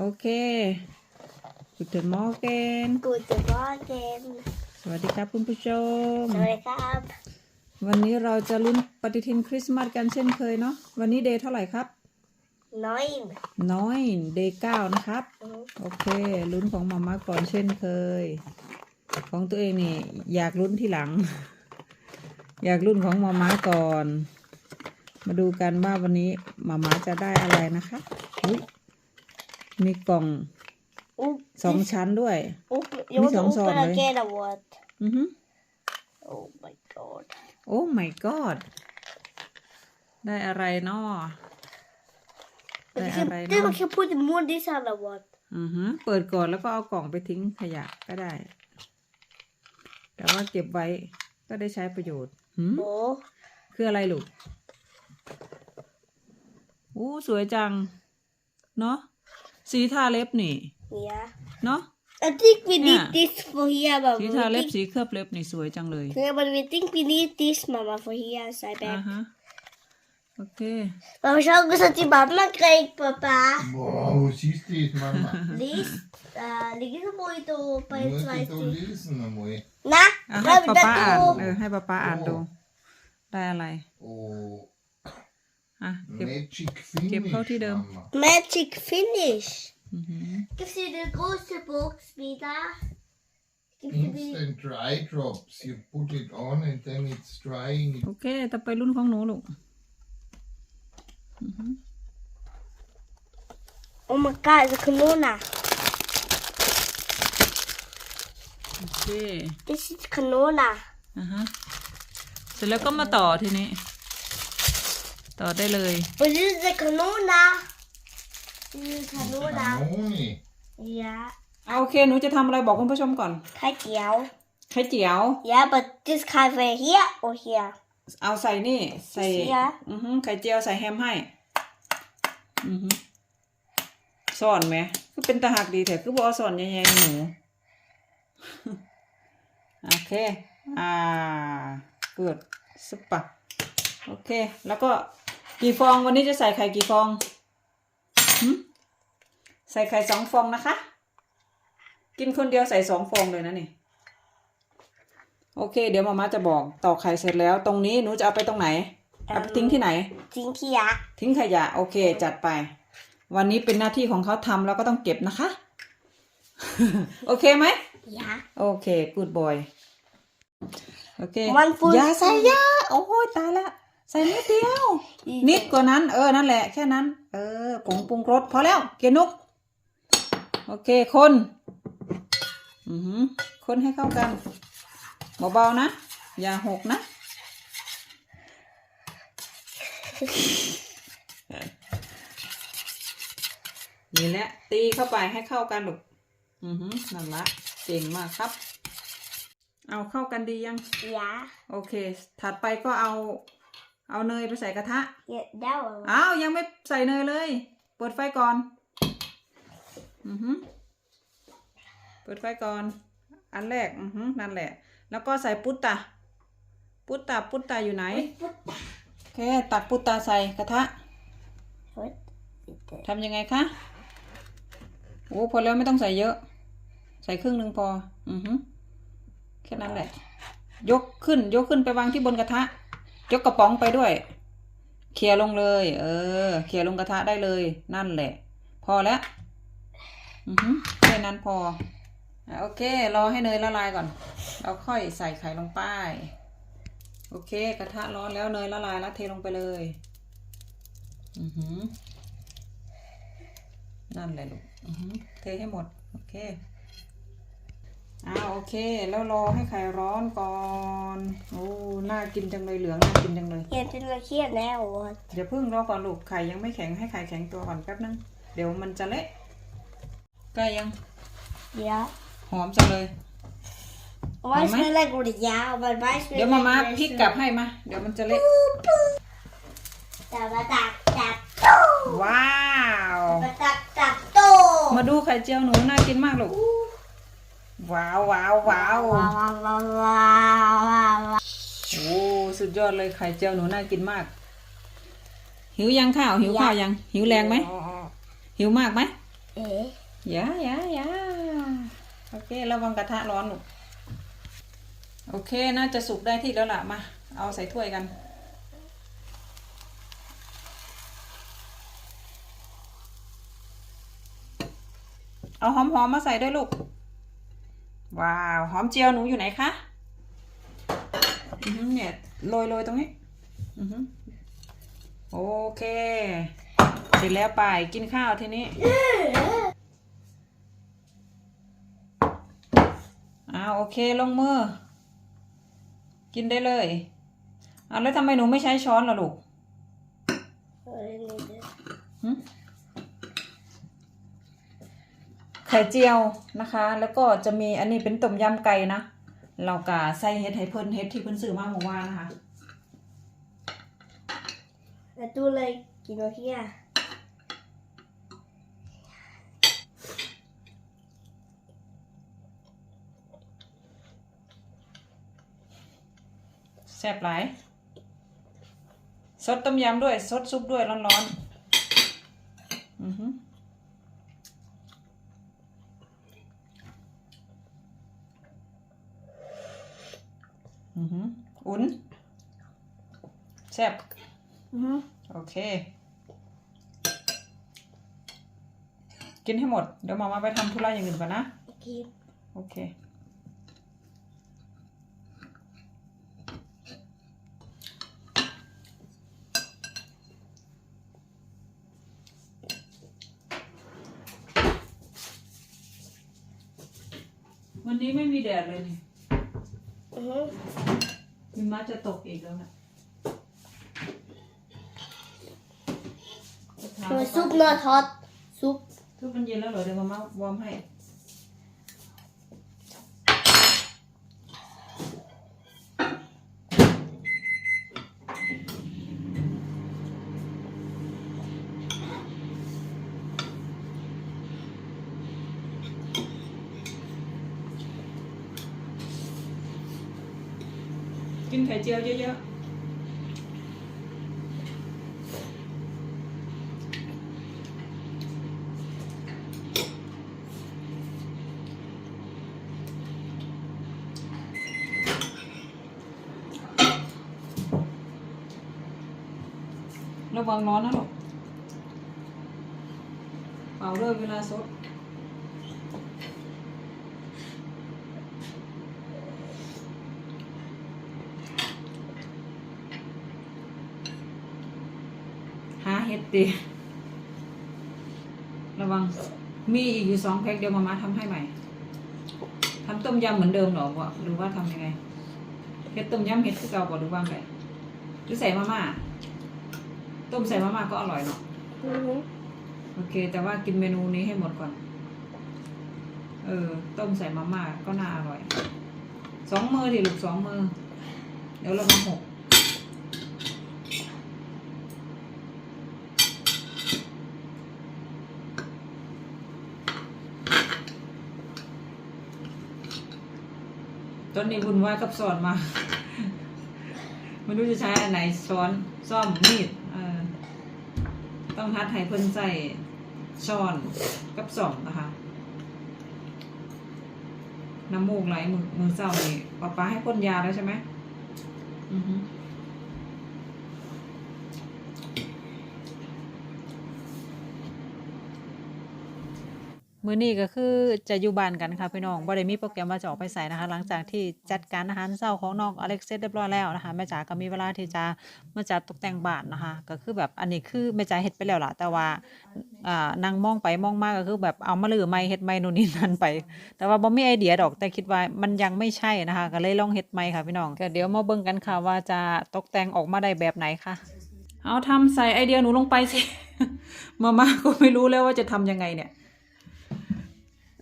โอเค Guten Morgen Guten Morgen สวัสดีครับคุณผู้ชม สวัสดีครับ วันนี้เราจะลุ้นปฏิทินคริสต์มาสกันเช่นเคยเนาะ วันนี้เดย์เท่าไหร่ครับน้อยน้อยเดย์เก้านะครับ โอเค ลุ้นของมาม่าก่อนเช่นเคย ของตัวเองนี่ อยากลุ้นที่หลัง อยากลุ้นของมาม่าก่อน มาดูกันว่าวันนี้มาม่าจะได้อะไรนะคะอุ๊ย มีกล่องอุ๊บสองชั้นด้วยอุ๊บมี you want ส to องซอง open เลย again or what อือฮึ Oh my god โอ้ my god ได้อะไรเนาะ But ได้ you อะไร can, then เนาะ we can put the moon this on or what อือฮึเปิดก่อนแล้วก็เอากล่องไปทิ้งขยะก็ได้ แต่ว่าเก็บไว้ก็ได้ใช้ประโยชน์หืม Oh คืออะไรลูกอู้สวยจัง เนาะ สีทาเล็บนี่ yeah เนาะ I think we need Yeah. this for here but สี we ทาเล็บ think, สีเคลือบเล็บนี่สวยจังเลย yeah, but we think we need this mama for here so I อ่า bet ฮะ โอเค Mama schau was die Mama kriegt Papa Boah, wo siehst du das, Mama? Lies äh, liegt so wo du bei Muss zwei ich da lesen einmal. Na อ่ะให้ bleib ป๊าป๊า da อ่าน du เออ ให้ป๊าป๊าอ่านดู ได้อะไร Oh, อะเก็บ Magic เก็บ Finish, เข้าที่เดิม Mama. Magic Finish อือหือ Gib sie die große Box wieder. Gib sie wieder. Instant dry drops. You put it on and then it's drying. โอเค ต่อไปรุ่นของหนูลูกอือหือ Oh my god, it's a Kanona. โอเค This is Kanona. อ่าฮะ เสร็จแล้วก็มาต่อทีนี้ ต่อได้เลย But this is a Kanona. This is a Kanona. Kanone. Yeah. เอาโอเคหนูจะทำอะไรบอกคุณผู้ชมก่อน Kai Jiao. ไข่เจียว Yeah, but this can be here or here. เอาใส่นี่ ใส่ เสีย อือฮึไข่เจียวใส่แฮมให้ อือฮึซ่อนไหมคือเป็นตาหักดีแถคือบอกเอาซ่อนใหญ่ๆหนู โอเค อ่า เกิดสปะโอเค แล้วก็ กี่ฟองวันนี้จะใส่ไข่กี่ฟองหึใส่ไข่สองฟองนะคะ กินคนเดียวใส่สองฟองเลยนะนี่โอเค เดี๋ยวมาม่าจะบอกตอกไข่เสร็จแล้ว ตรงนี้หนูจะเอาไปตรงไหนเอาไปทิ้งที่ไหน Tinkia. ทิ้งขยะ โอเค จัดไป วันนี้เป็นหน้าที่ของเขาทำแล้วก็ต้องเก็บนะคะ โอเคไหม Yeah. โอเค good boy โอเค One full อย่าใส่ยาโอ้ยตายละ ใส่นิดเดียว นิดกว่านั้น เออนั่นแหละแค่นั้น เออผงปรุงรสพอแล้วเกนุก โอเคคน อือหือคนให้เข้ากันเบาๆนะ อย่าหกนะนี่แหละตีเข้าไปให้เข้ากันลูกอือหือนั่นละเก่งมากครับ เอาเข้ากันดียัง Yeah. โอเค ถัดไปก็เอา เอาเนยไปใส่กระทะ Yeah, that one. อ้าวยังไม่ใส่เนยเลย เปิดไฟก่อน อือหือเปิดไฟก่อน อันแรก อือหือนั่นแหละ แล้วก็ใส่ปุตตะ ปุตตะปุตตะอยู่ไหน โอเค ตักปุตตะใส่กระทะ What? ทำยังไงคะ โอ้พอแล้วไม่ต้องใส่เยอะ ใส่ครึ่งหนึ่งพอ อือหือแค่นั้นแหละ ยกขึ้น ยกขึ้นไปวางที่บนกระทะ ยกกระป๋องไปด้วย เคลียร์ลงเลย เออ เคลียร์ลงกระทะได้เลย นั่นแหละ พอแล้วอือหือแค่นั้นพอโอเค รอให้เนยละลายก่อน เราค่อยใส่ไข่ลงไป โอเค กระทะร้อนแล้วเนยละลายแล้วเทลงไปเลย อือหือ นั่นแหละลูก อือหือ เทให้หมด โอเค อ้าวโอเค แล้วรอให้ไข่ร้อนก่อนโอ้น่ากินจังเลยเหลืองน่ากินจังเลย Yeah, it's like here now or what? เดี๋ยวพึ่งรอก่อนลูกไข่ยังไม่แข็งให้ไข่แข็งตัวก่อนแป๊บนึงเดี๋ยวมันจะเละใกล้ยัง Yeah. หอมจังเลย Why Mama? smell like good? Yeah, but why smell เดี๋ยวมามา like พลิกกลับให้มา เดี๋ยวมันจะเละ Tap tap tap ว้าว tap tap to. มาดูไข่เจียวหนูน่ากินมากลูก ว้าวว้าวว้าว Wow wow wow wow wow. โอ้สุดยอดเลยไข่เจียวหนูน่ากินมาก หิวยังข้าวหิวข้าวยัง หิวแรงไหมหิวมากไหม Eh. อย่าอย่าอย่าโอเคระวังกระทะร้อนลูกโอเคน่าจะสุกได้ที่แล้วล่ะมา เอาใส่ถ้วยกันเอาหอมๆมาใส่ด้วยลูก ว้าว หอมเจียวหนูอยู่ไหนคะอือเนี่ยโรยโรยตรงนี้อือโอเค เสร็จแล้วไปกินข้าวทีนี้อ้าวโอเคลงมือ กินได้เลยอ้าวแล้วทำไมหนูไม่ใช้ช้อนล่ะลูก What do you need? หึไข่เจียวนะคะ แล้วก็จะมีอันนี้เป็นต้มยำไก่นะเรากะใส่เฮ็ดให้เพิ่นเฮ็ดที่เพิ่นซื้อมาเมื่อวานนะคะ I do like, you know, here. แซ่บหลายสดต้มยำด้วยสดซุปด้วยร้อนๆ อือหือ อือหืออุ่นแซ่บ Mm-hmm. โอเค กินให้หมด เดี๋ยวมามาไปทำธุระอย่างอื่นก่อนนะ Okay. โอเค วันนี้ไม่มีแดดเลยนี่ Mm-hmm. หิมะจะตกอีกแล้วนะ So soup not hot. Soup. ทุกมันเย็นแล้วเหรอเดี๋ยวมามาวอร์มให้ กินไข่เจียวเยอะๆ ระวังร้อนนะลูกเป่าเลยเวลาซด หาเห็ดตีระวัง มีอีกอยู่สองแพ็คเดี๋ยวมาม่าทำให้ใหม่ทำต้มยำเหมือนเดิมเหรอวะหรือว่าทำยังไงเห็ดต้มยำเห็ดคือเก่าบ่หรือว่าไงหรือใส่มาม่าต้มใส่มาม่าก็อร่อยเนาะ Mm-hmm. โอเค แต่ว่ากินเมนูนี้ให้หมดก่อน เออ ต้มใส่มาม่าก็น่าอร่อย สองมือดิลูกสองมือ เดี๋ยวเรามาหก ต้นนี้บุญว่ากับสอนมา ไม่รู้จะใช้อันไหนช้อนซ่อมมีดเออต้องทัดให้เพิ่นใส่ช้อนกับสองนะคะ น้ำมูกไหลมือมือเศร้านี่ป๊าป๊าให้พ่นยาแล้วใช่ไหมอือฮึ มื้อนี้ก็คือจะอยู่บ้านกันค่ะพี่น้องบ่ได้มีโปรแกรมว่าจะออกไปใส่นะคะ หลังจากที่จัดการอาหารเช้าของน้องอเล็กเซสเรียบร้อยแล้วนะคะแม่จ๋าก็มีเวลาที่จะมาจัดตกแต่งบ้านนะคะ ก็คือแบบอันนี้คือแม่จ๋าเฮ็ดไปแล้วล่ะแต่ว่าอ่านางมองไปมองมาก็คือแบบเอามาลือใหม่เฮ็ดใหม่นู่นนี่นั่นไป แต่ว่าบ่มีไอเดียดอกแต่คิดว่ามันยังไม่ใช่นะคะ ก็เลยลองเฮ็ดใหม่ค่ะพี่น้องก็เดี๋ยวมาเบิ่งกันค่ะว่าจะตกแต่งออกมาได้แบบไหนค่ะเอาทำใส่ไอเดียหนูลงไปสิมาม่าก็ไม่รู้แล้วว่าจะทำยังไงเนี่ย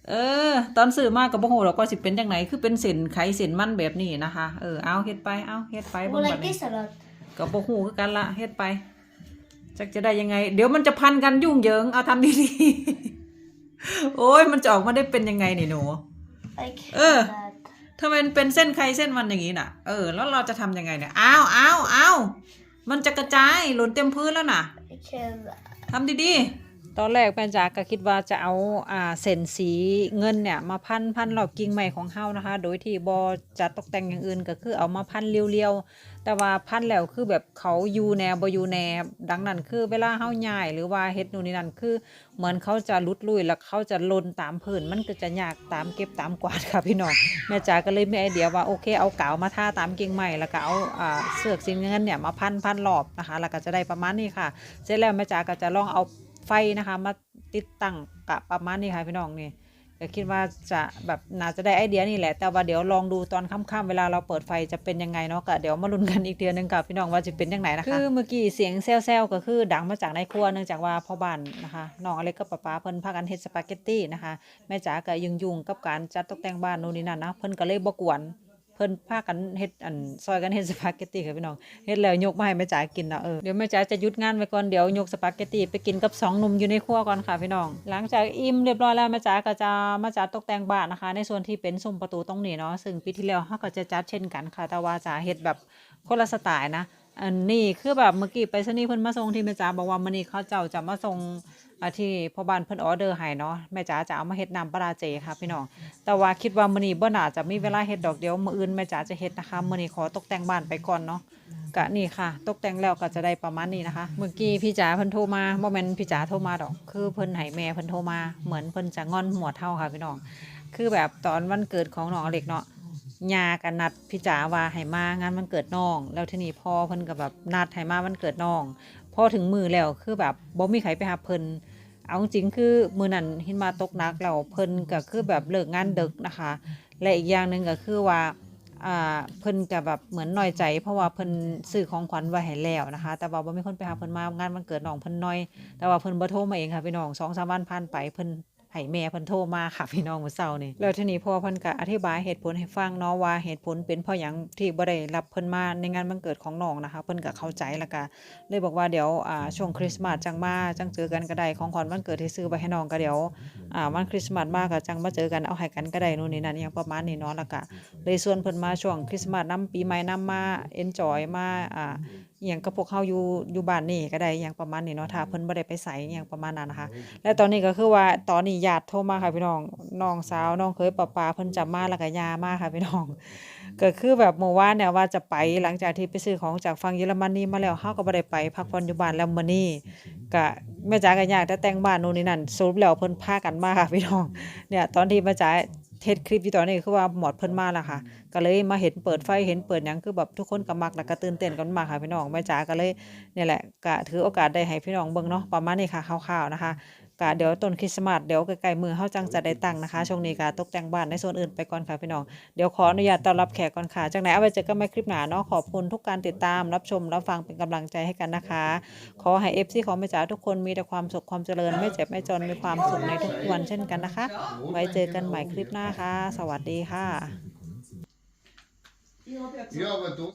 เออ ตอนซื้อมาก็บ่ฮู้หรอกว่าสิเป็นจังไหนคือเป็นเส้นไขเส้นมันแบบนี้นะคะเออเอาเฮ็ดไปเอาเฮ็ดไป You เบิ่ง like บัดนี้ this or not? ก็บ่ฮู้คือกันละเฮ็ดไปจักจะได้ยังไง เดี๋ยวมันจะพันกันยุ่งเหยิงเอาทำดีๆโอ้ยมันจะออกมาได้เป็นยังไงนี่หนู Like Uh. that. ทำไมมันเป็นเส้นใครเส้นมันอย่างนี้น่ะ เออ แล้วเราจะทำยังไงเนี่ย อ้าวอ้าวอ้าวมันจะกระจายหล่นเต็มพื้นแล้วน่ะ I can. ทำดี ตอนแรกแม่จ๋าก็คิดว่าจะเอาอ่าเส้นสีเงินเนี่ยมาพันพันรอบกิ่งไม้ของเฮานะคะ โดยที่บ่จัดตกแต่งอย่างอื่นก็คือเอามาพันเรียวๆ แต่ว่าพันแล้วคือแบบเขาอยู่แนวบอยู่แนวดังนั้นคือเวลาเฮาย้ายหรือว่าเฮ็ดนู่นนี่นั่นคือ เหมือนเขาจะลุดลุยแล้วเขาจะลนตามพื้นมันก็จะยากตามเก็บตามกวาดค่ะพี่น้องแม่จ๋าก็เลยมีไอเดียว่าโอเคเอากาวมาทาตามกิ่งไม้แล้วก็เอาอ่าเสือกสีเงินเนี่ยมาพันพันรอบนะคะแล้วก็จะได้ประมาณนี้ค่ะ เสร็จแล้วแม่จ๋าก็จะลองเอา ไฟนะคะ มาติดตั้งกะประมาณนี้ค่ะพี่น้องนี่ก็คิดว่าจะแบบน่าจะได้ไอเดียนี่แหละ แต่ว่าเดี๋ยวลองดูตอนค่ำๆเวลาเราเปิดไฟจะเป็นยังไงเนาะก็เดี๋ยวมาลุ้นกันอีกเดือนหนึงค่ะพี่น้องว่าจะเป็นยังไงนะคะคือเมื่อกี้เสียงแซวๆก็คือดังมาจากในครัวเนื่องจากว่าพ่อบ้านนะคะน้องอเล็กกับป๊าป๊าเพิ่นพากันเฮ็ดสปาเกตตี้นะคะแม่จ๋าก็ยุ่งๆกับการจัดตกแต่งบ้านนู่นนี่นั่นนะเพิ่นก็เลยบกวน เพิ่นพากันเฮ็ดอันซอยกันเฮ็ดสปาเกตตี้ค่ะพี่น้องเฮ็ดแล้วยกมาให้แม่จ๋ากินเนาะเออเดี๋ยวแม่จ๋าจะหยุดงานไว้ก่อนเดี๋ยวยกสปาเกตตี้ไปกินกับสองหนุ่มอยู่ในครัวก่อนค่ะพี่น้อง หลังจากอิ่มเรียบร้อยแล้วแม่จ๋าก็จะมาจัดตกแต่งบ้านนะคะ ในส่วนที่เป็นซุ้มประตูตรงนี้เนาะซึ่งปีที่แล้วเฮาก็จะจัดเช่นกันค่ะ แต่ว่าจะเฮ็ดแบบคนละสไตล์นะอันนี้คือแบบเมื่อกี้ไปสนีเพิ่นมาส่งที่แม่จ๋าบอกว่ามื้อนี้เขาเจ้าจะมาส่ง ที่พ่อบ้านเพิ่นออเดอร์ให้เนาะแม่จ๋าจะเอามาเฮ็ดน้ำปลาเจค่ะพี่น้องแต่ว่าคิดว่ามื้อนี้บ่น่าจะมีเวลาเฮ็ดดอกเดียวมื้ออื่นแม่จ๋าจะเฮ็ดนะคะมื้อนี้ขอตกแต่งบ้านไปก่อนเนาะกะนี่ค่ะ ตกแต่งแล้วก็จะได้ประมาณนี้นะคะ เมื่อกี้พี่จ๋าเพิ่นโทรมาบ่แม่นพี่จ๋าโทรมาดอก คือเพิ่นให้แม่เพิ่นโทรมาเหมือนเพิ่นจะงอนหัวเท่าค่ะพี่น้องคือแบบตอนวันเกิดของน้องอเล็กเนาะยากันนัดพี่จ๋าว่าให้มางานวันเกิดน้อง แล้วทีนี้พ่อเพิ่นก็แบบนัดให้มาวันเกิดน้อง พอถึงมือแล้วคือแบบบ่มีใครไปหาเพิ่นเอาจริงๆคือมือนั้นหินมาตกนักแล้วเพิ่นก็คือแบบเลิกงานดึกนะคะ และอีกอย่างหนึ่งก็คือว่าอ่าเพิ่นก็แบบเหมือนน้อยใจ เพราะว่าเพิ่นซื้อของขวัญไว้ให้แล้วนะคะ แต่ว่าบ่มีคนไปหาเพิ่นมางานวันเกิดน้องเพิ่นน้อย แต่ว่าเพิ่นบ่โทรมาเองค่ะพี่น้องสองสามวันผ่านไปเพิ่น ให้แม่เพิ่นโทรมาค่ะพี่น้องมื้อเช้านี่แล้วทีนี้พอเพิ่นก็อธิบายเหตุผลให้ฟังเนาะว่าเหตุผลเป็นเพราะหยังที่บ่ได้รับเพิ่นมาในงานวันเกิดของน้องนะคะ เพิ่นก็เข้าใจแล้วก็เลยบอกว่าเดี๋ยวอ่าช่วงคริสต์มาสจังมาจังเจอกันก็ได้ของขวัญวันเกิดที่ซื้อไปให้น้องก็เดี๋ยวอ่าวันคริสต์มาสมาก็จังมาเจอกันเอาให้กันก็ได้นู่นนี่นั่นอหยังประมาณนี้เนาะแล้วก็เลยส่วนเพิ่นมาช่วงคริสต์มาสนํปีใหม่นํมาเอนจอยมาอ่า อหยังกับพวกเขาอยู่อยู่บ้านนี่ก็ได้อหยังประมาณนี้เนาะถ้าเพิ่นบ่ได้ไปไสอหยังประมาณนั้นนะคะ และตอนนี้ก็คือว่าตอนนี้ญาติโทรมาค่ะพี่น้องน้องสาวน้องเคยป้าปาเพิ่นจะมาแล้วก็ยามาค่ะพี่น้อง ก็คือแบบเมื่อวานเนี่ยว่าจะไปหลังจากที่ไปซื้อของจากฝั่งเยอรมนีมาแล้วเฮาก็บ่ได้ไปพักผ่อนอยู่บ้านแล้วมื้อนี้ก็แม่จ๋าก็อยากแต่แต่งบ้านนู่นนี่นั่นสรุปแล้วเพิ่นพากันมาค่ะพี่น้องเนี่ยตอนที่แม่จ๋า เฮ็ดคลิปอยู่ตอนนี้คือว่าหมอดเพิ่นมาแล้วค่ะ ก็เลยมาเห็นเปิดไฟเห็นเปิดหยังคือแบบทุกคนก็มักแล้วก็ตื่นเต้นกันมากค่ะพี่น้องแม่จ๋าก็เลยเนี่ยแหละก็ถือโอกาสได้ให้พี่น้องเบิ่งเนาะประมาณนี้ค่ะคร่าวๆนะคะ ก็เดี๋ยวต้นคริสต์มาสเดี๋ยวใกล้ๆมือเฮาจังจะได้ตั้งนะคะช่วงนี้ก็ตกแต่งบ้านในส่วนอื่นไปก่อนค่ะพี่น้องเดี๋ยวขออนุญาตต้อนรับแขกก่อนค่ะจากไหนเอาไว้เจอกันใหม่คลิปหน้าเนาะขอบคุณทุกการติดตามรับชมรับฟังเป็นกำลังใจให้กันนะคะ ขอให้ FC ของแม่จ๋าทุกคนมีแต่ความสุขความเจริญไม่เจ็บไม่จนมีความสุขในทุกวันเช่นกันนะคะ ไว้เจอกันใหม่คลิปหน้าค่ะ สวัสดีค่ะ Ja, aber du